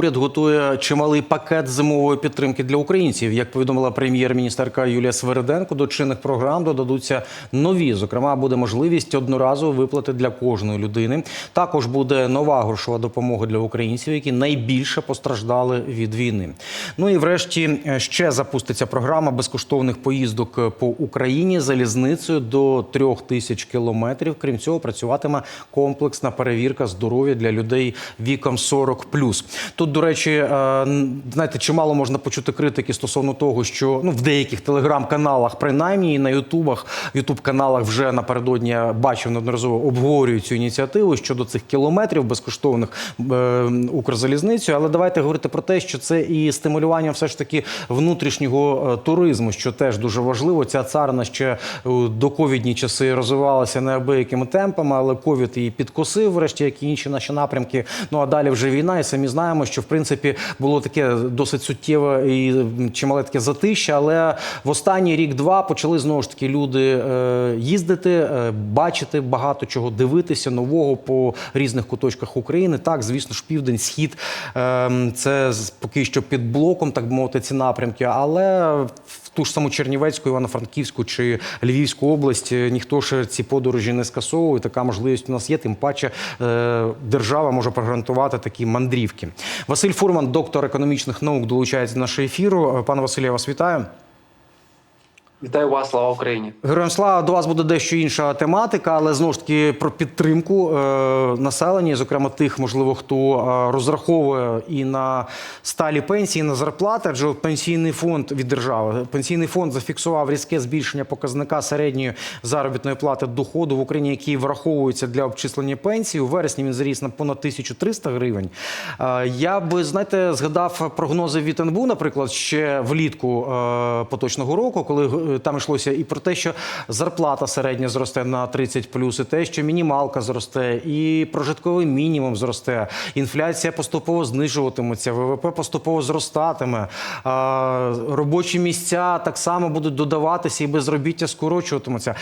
уряд готує чималий пакет зимової підтримки для українців. Як повідомила прем'єр-міністерка Юлія Свериденко, до чинних програм додадуться нові. Зокрема, буде можливість одноразової виплати для кожної людини. Також буде нова грошова допомога для українців, які найбільше постраждали від війни. Ну і врешті е, ще запуститься програма безкоштовних поїздок по Україні залізницею до трьох тисяч кілометрів. Крім цього, працюватиме комплексна перевірка здоров'я для людей віком 40+. Тут, до речі, е, знаєте, чимало можна почути критики стосовно того, що ну в деяких телеграм-каналах, принаймні і на Ютубах, Ютуб-каналах вже напередодні бачив неодноразово обговорюють цю ініціативу щодо цих кілометрів безкоштовних е, Укрзалізницею. Але давайте говорити про те, що це і стимулювання все ж таки внутрішнього е, туризму, що теж дуже важливо. Ця царина ще до ковідні часи розвивалася неабиякими темпами, але ковід її підкосив, врешті, як і інші наші напрямки. Ну а далі вже війна, і самі знаємо, що в принципі було таке досить суттєве і чимале таке затища. Але в останній рік-два почали знову ж таки люди е, їздити, е, бачити багато чого, дивитися нового по різних куточках України. Так, звісно ж, південь, схід е, це поки що під блоком, так би мовити, ці напрямки. Але в ту ж саму Чернівецьку, Івано-Франківську чи Львівську область ніхто ще ці подорожі не скасовує. Така можливість у нас є. Тим паче держава може прогарантувати такі мандрівки. Василь Фурман, доктор економічних наук, долучається до нашого ефіру. Е, Пане Василю, я вас вітаю. Вітаю вас, слава Україні. Героям слава до вас буде дещо інша тематика, але знову ж таки про підтримку е, населення, зокрема тих, можливо, хто е, розраховує і на сталі пенсії, і на зарплати. Адже пенсійний фонд від держави, пенсійний фонд зафіксував різке збільшення показника середньої заробітної плати доходу в Україні, який враховується для обчислення пенсії. У вересні він зріс на понад 1300 гривень. Е, я би знаєте, згадав прогнози від НБУ, наприклад, ще влітку е, поточного року, коли там йшлося і про те, що зарплата середня зросте на 30 плюс, і те, що мінімалка зросте, і прожитковий мінімум зросте. Інфляція поступово знижуватиметься, ВВП поступово зростатиме. Робочі місця так само будуть додаватися і безробіття скорочуватиметься.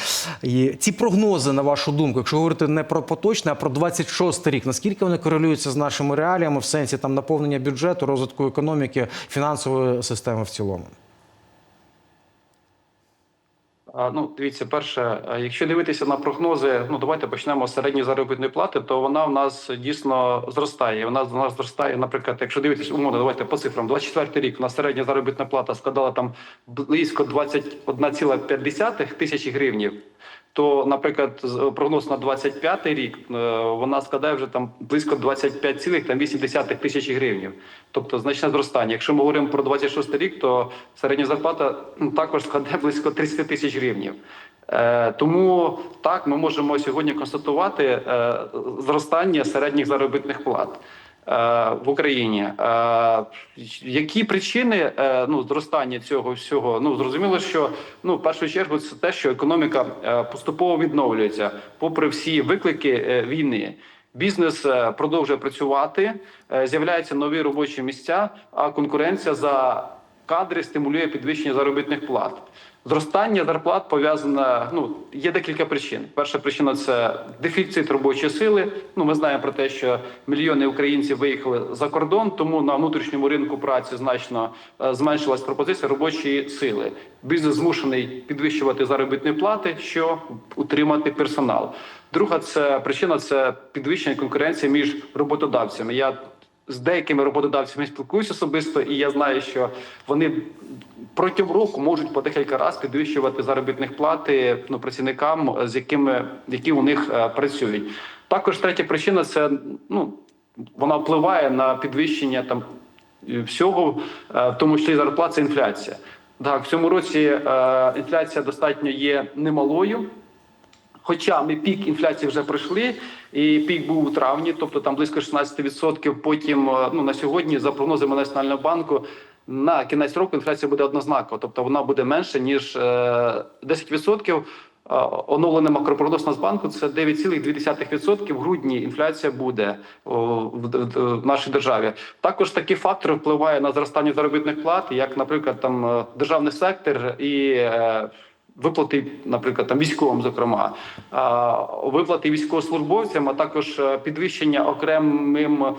І ці прогнози, на вашу думку, якщо говорити не про поточний, а про 26 рік, наскільки вони корелюються з нашими реаліями в сенсі там наповнення бюджету, розвитку економіки, фінансової системи в цілому? Ну, дивіться, перше, якщо дивитися на прогнози, ну давайте почнемо з середньої заробітної плати, то вона в нас дійсно зростає. Вона в нас зростає, наприклад, якщо дивитися умовно, давайте по цифрам. 24 рік у нас середня заробітна плата складала там близько 21,5 тисячі гривнів. То, наприклад, прогноз на 25 рік е, вона складає вже там близько 25,8 тисячі гривнів. Тобто значне зростання. Якщо ми говоримо про 26 рік, то середня зарплата ну, також складає близько 30 тисяч гривнів. Е, тому так ми можемо сьогодні констатувати е, зростання середніх заробітних плат. Е, В Україні Е, які причини е, ну зростання цього всього? Ну зрозуміло, що ну в першу чергу це те, що економіка поступово відновлюється, попри всі виклики війни. Бізнес продовжує працювати, з'являються нові робочі місця, а конкуренція за кадри стимулює підвищення заробітних плат. Зростання зарплат пов'язане. Ну є декілька причин. Перша причина це дефіцит робочої сили. Ну ми знаємо про те, що мільйони українців виїхали за кордон, тому на внутрішньому ринку праці значно е, зменшилась пропозиція робочої сили. Бізнес змушений підвищувати заробітні плати, щоб утримати персонал. Друга це причина це підвищення конкуренції між роботодавцями. Я з деякими роботодавцями спілкуюся особисто, і я знаю, що вони протягом року можуть по декілька разів підвищувати заробітних плати ну, працівникам, з якими які у них е, працюють. Також третя причина це ну вона впливає на підвищення там всього, е, в тому числі зарплат, це інфляція. Так, в цьому році е, інфляція достатньо є немалою. Хоча ми пік інфляції вже пройшли, і пік був у травні, тобто там близько 16%. Потім е, ну на сьогодні, за прогнозами Національного банку, на кінець року інфляція буде однознакова, тобто вона буде менше ніж е, 10%. Е, Оновлений макропрогноз Нацбанку це 9,2%. В грудні інфляція буде в, нашій державі. Також такі фактори впливають на зростання заробітних плат, як, наприклад, там е, державний сектор і е, виплати, наприклад, там військовим, зокрема, виплати військовослужбовцям, а також е, підвищення окремим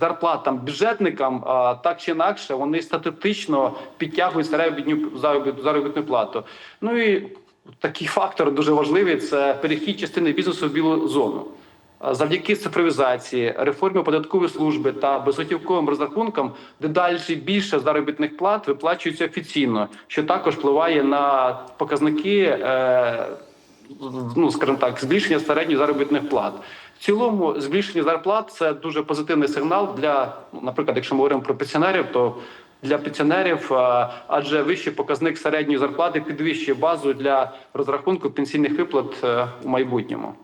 зарплатам бюджетникам, так чи інакше, вони статистично підтягують середню заробітну плату. Ну і такий фактор дуже важливий це перехід частини бізнесу в білу зону. А Завдяки цифровізації, реформі податкової служби та безготівковим розрахункам дедалі більше заробітних плат виплачується офіційно, що також впливає на показники, е, ну скажімо так, збільшення середньої заробітних плат. В цілому, збільшення зарплат це дуже позитивний сигнал для, ну, наприклад, якщо ми говоримо про пенсіонерів, то для пенсіонерів, е, адже вищий показник середньої зарплати підвищує базу для розрахунку пенсійних виплат е, у майбутньому.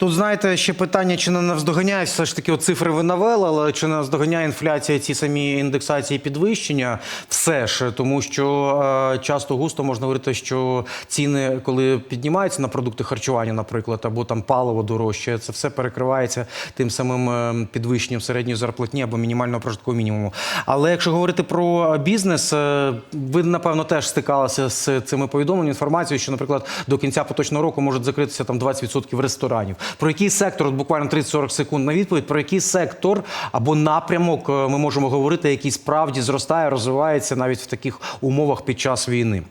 Тут знаєте, ще питання, чи не наздоганяє все ж таки от цифри ви навели, але чи не наздоганяє інфляція ці самі індексації підвищення? Все ж тому, що е, часто густо можна говорити, що ціни, коли піднімаються на продукти харчування, наприклад, або там паливо дорожче, це все перекривається тим самим е, підвищенням середньої зарплатні або мінімального прожиткового мінімуму. Але якщо говорити про бізнес, е, ви напевно теж стикалися з цими повідомленнями, інформацією, що, наприклад, до кінця поточного року можуть закритися там 20% ресторанів. Про який сектор, от буквально 30-40 секунд на відповідь, про який сектор або напрямок е, ми можемо говорити, який справді зростає, розвивається навіть в таких умовах під час війни.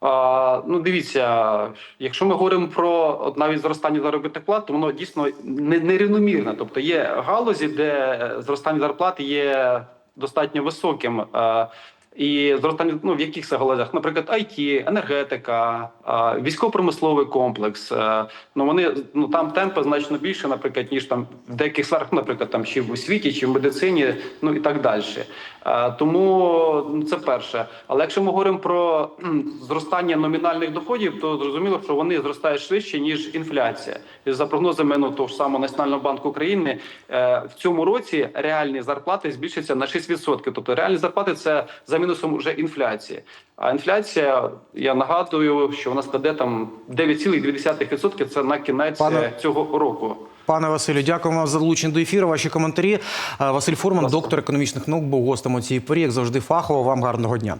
А, ну, дивіться, якщо ми говоримо про от навіть зростання заробітних плат, то воно дійсно не- нерівномірне. Тобто є галузі, де зростання зарплат є достатньо високим. А, і зростання ну, в яких галузях? Наприклад, IT, енергетика, військово-промисловий комплекс. Ну вони ну там темпи значно більше, наприклад, ніж там в деяких сферах, наприклад, там чи в освіті, чи в медицині, ну і так далі. Тому ну, це перше. Але якщо ми говоримо про зростання номінальних доходів, то зрозуміло, що вони зростають швидше ніж інфляція. І за прогнозами ну, того ж самого Національного банку України е, в цьому році реальні зарплати збільшаться на 6%. Тобто реальні зарплати це за мінусом вже інфляції. А інфляція, я нагадую, що вона складе там 9,2%. Це на кінець Пане- е, цього року. Пане Василю, дякуємо вам за долучення до ефіру. Ваші коментарі. Е, Василь Фурман, доктор економічних наук, був гостем у цій порі. Як завжди, фахово. Вам гарного дня.